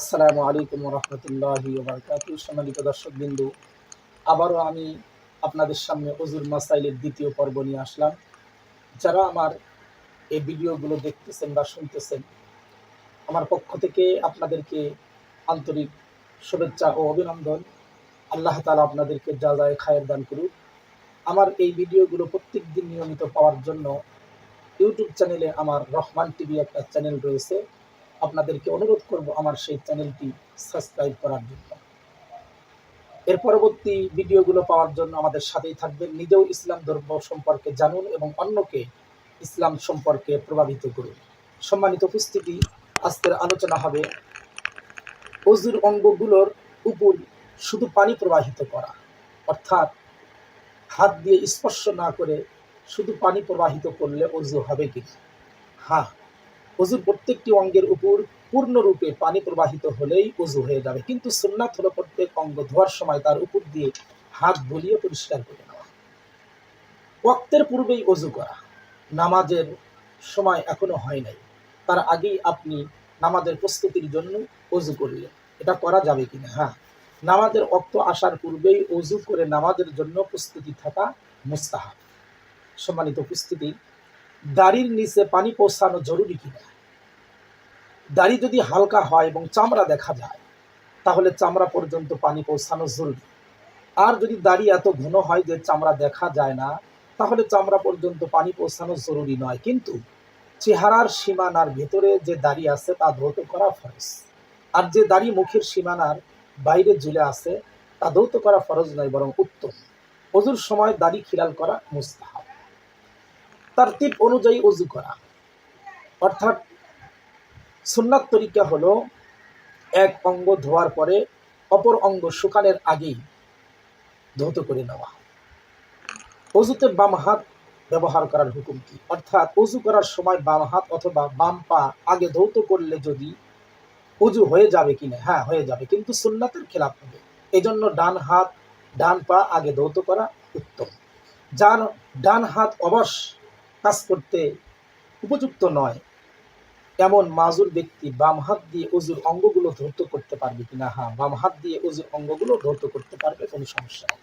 আসসালামু আলাইকুম রহমতুল্লাহ বারকাত সম্মানিত দর্শক বিন্দু আবারও আমি আপনাদের সামনে অজুর মাসাইলের দ্বিতীয় পর্ব নিয়ে আসলাম। যারা আমার এই ভিডিওগুলো দেখতেছেন বা শুনতেছেন, আমার পক্ষ থেকে আপনাদেরকে আন্তরিক শুভেচ্ছা ও অভিনন্দন। আল্লাহ তালা আপনাদেরকে যা খায়ের দান করুক। আমার এই ভিডিওগুলো প্রত্যেক দিন নিয়মিত পাওয়ার জন্য ইউটিউব চ্যানেলে আমার রহমান টিভি একটা চ্যানেল রয়েছে। আপনাদেরকে অনুরোধ করব আমার সেই চ্যানেলটি সাবস্ক্রাইব করার জন্য। এর পরবর্তী ভিডিওগুলো পাওয়ার জন্য আমাদের সাথেই থাকবেন। নিজেও ইসলাম ধর্ম সম্পর্কে জানুন এবং অন্যকে ইসলাম সম্পর্কে প্রভাবিত করুন। সম্মানিত উপস্থিতি, আজকের আলোচনা হবে অজুর অঙ্গগুলোর উপর শুধু পানি প্রবাহিত করা, অর্থাৎ হাত দিয়ে স্পর্শ না করে শুধু পানি প্রবাহিত করলে অজু হবে কি হ্যাঁ অজুর প্রত্যেকটি অঙ্গের উপর পূর্ণরূপে পানি প্রবাহিত হলেই অজু হয়ে যাবে। কিন্তু সুন্নাত হলো প্রত্যেক অঙ্গ ধোয়ার সময় তার উপর দিয়ে হাত বলিয়ে পরিষ্কার করে নেওয়া। ওয়াক্তের পূর্বেই অজু করা। নামাজের সময় এখনও হয় নাই। তার আগেই আপনি নামাজের প্রস্তুতির জন্য অজু করলেন। এটা করা যাবে কিনা? হ্যাঁ। নামাজের অক্ত আসার পূর্বেই অজু করে নামাজের জন্য প্রস্তুতি থাকা মুস্তাহাব। সম্মানিত উপস্থিতি দাড়ির নিচে পানি পৌঁছানো জরুরি কিনা? দাড়ি যদি হালকা হয় এবং চামড়া দেখা যায়, তাহলে চামড়া পর্যন্ত পানি পৌঁছানো জরুরি। আর যদি দাড়ি এত ঘন হয় যে চামড়া দেখা যায় না, তাহলে চামড়া পর্যন্ত পানি পৌঁছানো জরুরি নয়। কিন্তু চেহারার সীমানার ভেতরে যে দাড়ি আছে, তা ধৌত করা ফরজ। আর যে দাড়ি মুখের সীমানার বাইরে ঝুলে আছে, তা ধৌত করা ফরজ নয়, বরং উত্তম। অজুর সময় দাড়ি খিলাল করা মুস্তাহাব। তারতিব অনুযায়ী অজু করা। অর্থাৎ সুন্নাত তরিকা হলো এক অঙ্গ ধোয়ার পরে অপর অঙ্গ শুকানের আগেই ধৌত করে নেওয়া। অজুতে বাম হাত ব্যবহার করার হুকুম কি? অর্থাৎ অজু করার সময় বাম হাত অথবা বাম পা আগে ধৌত করলে যদি অজু হয়ে যাবে কিনা হ্যাঁ হয়ে যাবে। কিন্তু সুন্নাতের খেলাপ হবে। এজন্য ডান হাত, ডান পা আগে ধৌত করা উত্তম। যার ডান হাত অবশ্য কাজ করতে উপযুক্ত নয়। এমন মাজুর ব্যক্তি বাম হাত দিয়ে অজুর অঙ্গগুলো ধৌত করতে পারবে কিনা? হ্যাঁ বাম হাত দিয়ে অজুর অঙ্গগুলো ধৌত করতে পারবে, কোনো সমস্যা নেই।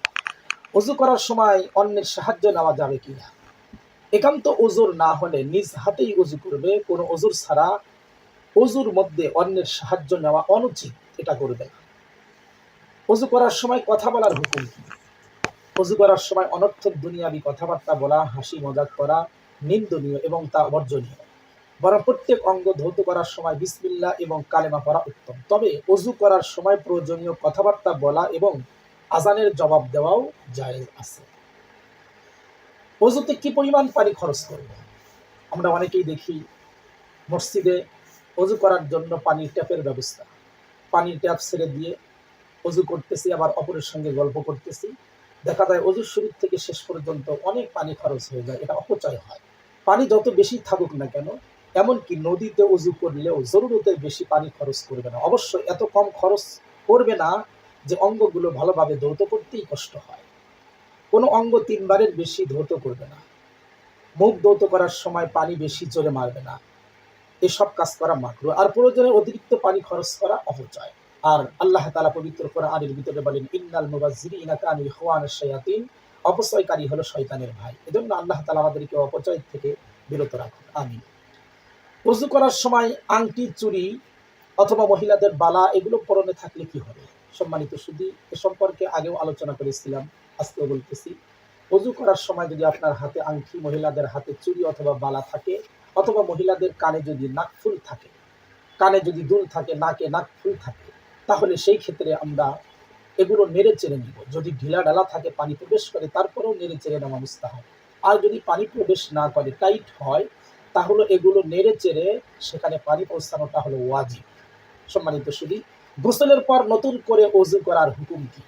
অজু করার সময় অন্যের সাহায্য নেওয়া যাবে কিনা? একান্ত অজুর না হলে নিজ হাতেই অজু করবে, কোনো অজুর ছাড়া অজুর মধ্যে অন্যের সাহায্য নেওয়া অনুচিত, এটা করবে না। অজু করার সময় কথা বলার হুকুম। কি অজু করার সময় অনর্থক দুনিয়াবি কথাবার্তা বলা হাসি মজাক করা নিন্দনীয় এবং তা বর্জনীয় বরং প্রত্যেক অঙ্গ ধৌত করার সময় বিসমিল্লা এবং কালেমা পড়া উত্তম। তবে অজু করার সময় প্রয়োজনীয় কথাবার্তা বলা এবং আজানের জবাব দেওয়াও জায়েজ আছে। অজুতে কি পরিমাণ পানি খরচ করব? আমরা অনেকেই দেখি, মসজিদে অজু করার জন্য পানির ট্যাপের ব্যবস্থা। পানির ট্যাপ ছেড়ে দিয়ে অজু করতেছি, আবার অপরের সঙ্গে গল্প করতেছি। দেখা যায় অজুর শুরু থেকে শেষ পর্যন্ত অনেক পানি খরচ হয়ে যায়, এটা অপচয় হয়। পানি যত বেশি থাকুক না কেন, এমনকি নদীতে উজু করলেও জরুরতে বেশি পানি খরচ করবে না। অবশ্য এত কম খরচ করবে না যে অঙ্গগুলো ভালোভাবে ধৌত করতেই কষ্ট হয়। কোনো অঙ্গ তিনবারের বেশি ধৌত করবে না। মুখ ধৌত করার সময় পানি বেশি জোরে মারবে না। এসব কাজ করা মাকরু। আর প্রয়োজনে অতিরিক্ত পানি খরচ করা অপচয়। আর আল্লাহ তালা পবিত্র কোরআনের ভিতরে বলেন, ইন্নাল মুবাজ্জিরি ইনাকানি খোয়ান শায়াতিন অপচয়কারী হলো শয়তানের ভাই। এজন্য আল্লাহ তালা আমাদেরকে অপচয় থেকে বিরত রাখুন। আমি উজু করার সময় আংটি চুরি অথবা মহিলাদের বালা, এগুলো পরনে থাকলে কি হবে? সম্মানিত শুধু এ সম্পর্কে আগেও আলোচনা করেছিলাম, আজকেও বলতেছি। অজু করার সময় যদি আপনার হাতে আংটি, মহিলাদের হাতে চুরি অথবা বালা থাকে, অথবা মহিলাদের কানে যদি নাকফুল থাকে, কানে যদি দুল থাকে, নাকে নাকফুল থাকে তাহলে সেই ক্ষেত্রে আমরা এগুলো নেড়ে চেড়ে নিব। যদি ঢিলা ডালা থাকে পানি প্রবেশ করে, তারপরেও নেড়ে চেড়ে নেওয়া মুস্তাহাব। আর যদি পানি প্রবেশ না করে, টাইট হয়, তাহলে এগুলো নেড়ে চেড়ে সেখানে পানি পৌঁছানোটা হলো ওয়াজিব। সম্মানিত শুধু গোসলের পর নতুন করে অজু করার হুকুম কি?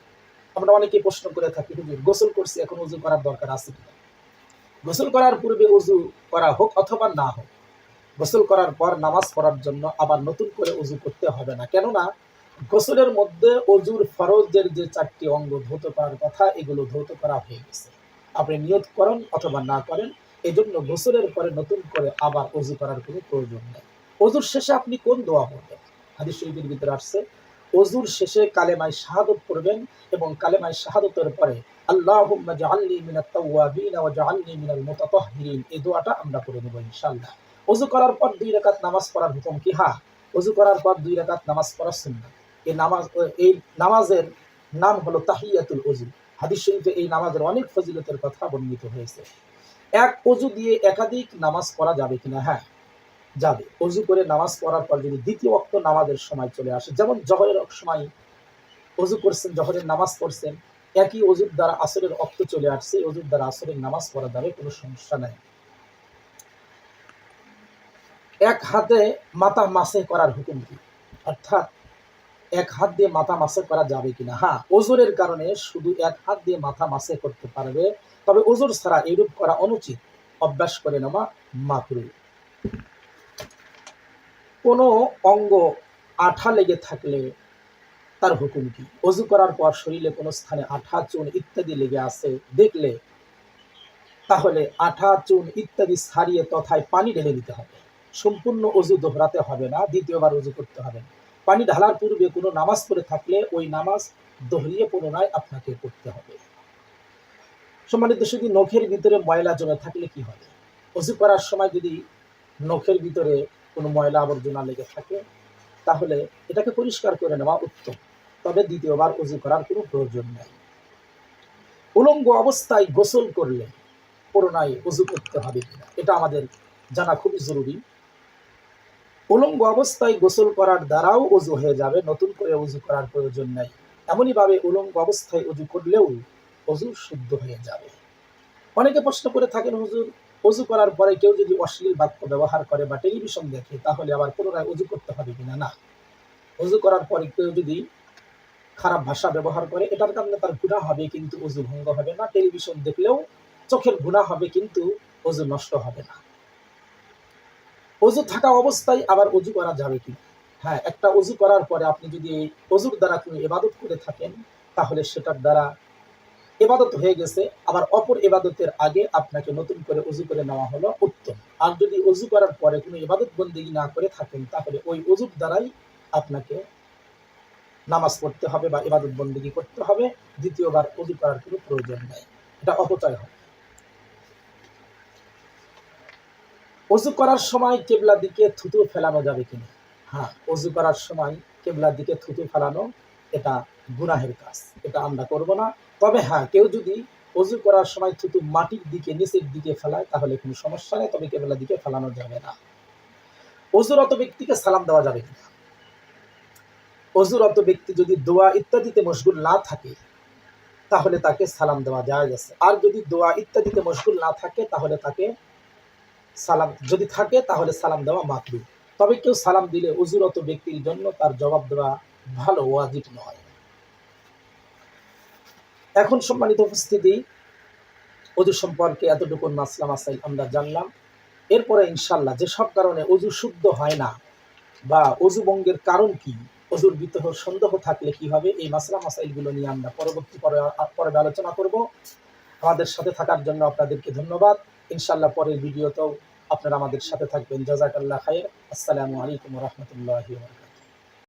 আমরা অনেকে প্রশ্ন করে থাকি, হুজুর, গোসল করছি, এখন অজু করার দরকার আছে কিনা? গোসল করার পূর্বে অজু করা হোক অথবা না হোক, গোসল করার পর নামাজ পড়ার জন্য আবার নতুন করে অজু করতে হবে না। কেননা গোসলের মধ্যে অজুর ফরজের যে চারটি অঙ্গ ধৌত করার কথা, এগুলো ধৌত করা হয়ে গেছে। আপনি নিয়ত করেন অথবা না করেন এই জন্য গোসলের পরে নতুন করে আবার অজু করার কোনো প্রয়োজন নেই। অজুর শেষে আপনি কোন দোয়া পড়বেন? হাদিস শরীফের ভিতরে আসছে, অজুর শেষে কালেমায় শাহাদত করবেন এবং কালেমায় শাহাদতের পরে, আল্লাহুম্মা জাআলনি মিনাল এই দোয়াটা আমরা করে নেব ইনশাআল্লাহ। অজু করার পর দুই রাকাত নামাজ পড়ার হুকুম কি? হ্যাঁ অজু করার পর দুই রাকাত নামাজ পড়া সুন্নাত। এই নামাজ, এই নামাজের নাম হলো তাহিয়াতুল অজু হাদিস শরীফে এই নামাজের অনেক ফজিলতের কথা বর্ণিত হয়েছে। এক অজু দিয়ে একাধিক নামাজ পড়া যাবে কিনা? হ্যাঁ যাবে। অজু করে নামাজ পড়ার পর যদি দ্বিতীয় অক্ত নামাজের সময় চলে আসে, যেমন জহরের সময় অজু করছেন, জহরের নামাজ পড়ছেন, একই অজুর দ্বারা আসরের অক্ত চলে আসছে অজুর দ্বারা আসরের নামাজ পড়া যাবে, কোনো সমস্যা নাই। এক হাতে মাথা মাসে করার হুকুম কি? অর্থাৎ এক হাত দিয়ে মাথা মাসে করা যাবে কিনা? হ্যাঁ ওজোরের কারণে শুধু এক হাত দিয়ে মাথা মাসে করতে পারবে। তবে ওজোর ছাড়া এরূপ করা অনুচিত। অভ্যাস করে নেওয়া মাকরু কোনো অঙ্গ আঠা লেগে থাকলে তার হুকুম কি? অজু করার পর শরীরে কোনো স্থানে আঠা, চুন ইত্যাদি লেগে আছে দেখলে, তাহলে আঠা, চুন ইত্যাদি ছাড়িয়ে তথায় পানি ঢেলে দিতে হবে। সম্পূর্ণ অজু দোহরাতে হবে না, দ্বিতীয়বার অজু করতে হবে না। পানি ঢালার পূর্বে কোনো নামাজ পড়ে থাকলে ওই নামাজ দোহরিয়ে পুনরায় আপনাকে করতে হবে। সম্মানিত শুধু নখের ভিতরে ময়লা জমে থাকলে কি হবে? অজু করার সময় যদি নখের ভিতরে কোনো ময়লা আবর্জনা লেগে থাকে, তাহলে এটাকে পরিষ্কার করে নেওয়া উত্তম। তবে দ্বিতীয়বার অজু করার কোনো প্রয়োজন নেই। উলঙ্গ অবস্থায় গোসল করলে পুরোনায় অজু করতে হবে কিনা, এটা আমাদের জানা খুবই জরুরি। উলঙ্গ অবস্থায় গোসল করার দ্বারাও অজু হয়ে যাবে, নতুন করে অজু করার প্রয়োজন নেই। এমনইভাবে উলঙ্গ অবস্থায় অজু করলেও অজু শুদ্ধ হয়ে যাবে। অনেকে প্রশ্ন করে থাকেন, হুজুর অজু করার পরে কেউ যদি অশ্লীল বাক্য ব্যবহার করে বা টেলিভিশন দেখে, তাহলে আবার পুনরায় অজু করতে হবে কিনা? না। অজু করার পরে কেউ যদি খারাপ ভাষা ব্যবহার করে, এটার কারণে তার গুণা হবে কিন্তু অজু ভঙ্গ হবে না। টেলিভিশন দেখলেও চোখের গুণা হবে কিন্তু অজু নষ্ট হবে না। অজু থাকা অবস্থায় আবার অজু করা যাবে কি? হ্যাঁ একটা অজু করার পরে আপনি যদি অজুর দ্বারা কোনো এবাদত করে থাকেন, তাহলে সেটার দ্বারা এবাদত হয়ে গেছে। আবার অপর এবাদতের আগে আপনাকে নতুন করে অজু করে নেওয়া হলো উত্তম। আর যদি অজু করার পরে কোনো এবাদত বন্দিগি না করে থাকেন, তাহলে ওই অজুর দ্বারাই আপনাকে নামাজ পড়তে হবে বা এবাদত বন্দিগি করতে হবে। দ্বিতীয়বার অজু করার কোনো প্রয়োজন নেই। এটা অপচয় হবে অজু করার সময় কেবলা দিকে থুতু ফেলানো যাবে কিনা? হ্যাঁ অজু করার সময় কেবলার দিকে থুতু ফেলানো এটা গুনাহের কাজ, এটা আমরা করব না। তবে হ্যাঁ কেউ যদি অজু করার সময় থুতু মাটির দিকে, নিচের দিকে ফেলায়, তাহলে কোনো সমস্যা নেই, তবে কেবলার দিকে ফেলানো যাবে না। অজুরত ব্যক্তিকে সালাম দেওয়া যাবে কিনা? অজুরত ব্যক্তি যদি দোয়া ইত্যাদিতে মশগুল না থাকে, তাহলে তাকে সালাম দেওয়া যায় গেছে আর যদি দোয়া ইত্যাদিতে মশগুল না থাকে, তাহলে তাকে সালাম, যদি থাকে তাহলে সালাম দেওয়া মাকরু তবে কেউ সালাম দিলে অজুরত ব্যক্তির জন্য তার জবাব দেওয়া ভালো, ওয়াজিব নয়। এখন সম্মানিত উপস্থিতি অজু সম্পর্কে এতটুকু মাসলা মাসাইল আমরা জানলাম। এরপরে ইনশাল্লাহ যেসব কারণে অজু শুদ্ধ হয় না বা অজু বঙ্গের কারণ কি অজুর ভিতর সন্দেহ থাকলে কি হবে, এই মাসলা মাসাইলগুলো নিয়ে আমরা পরবর্তী পরে আলোচনা করব। আমাদের সাথে থাকার জন্য আপনাদেরকে ধন্যবাদ। ইনশাল্লাহ পরের ভিডিওতেও আপনারা আমাদের সাথে থাকবেন। জাজাকাল্লাহ খায়ের আসসালামু আলাইকুম রহমতুল্লাহ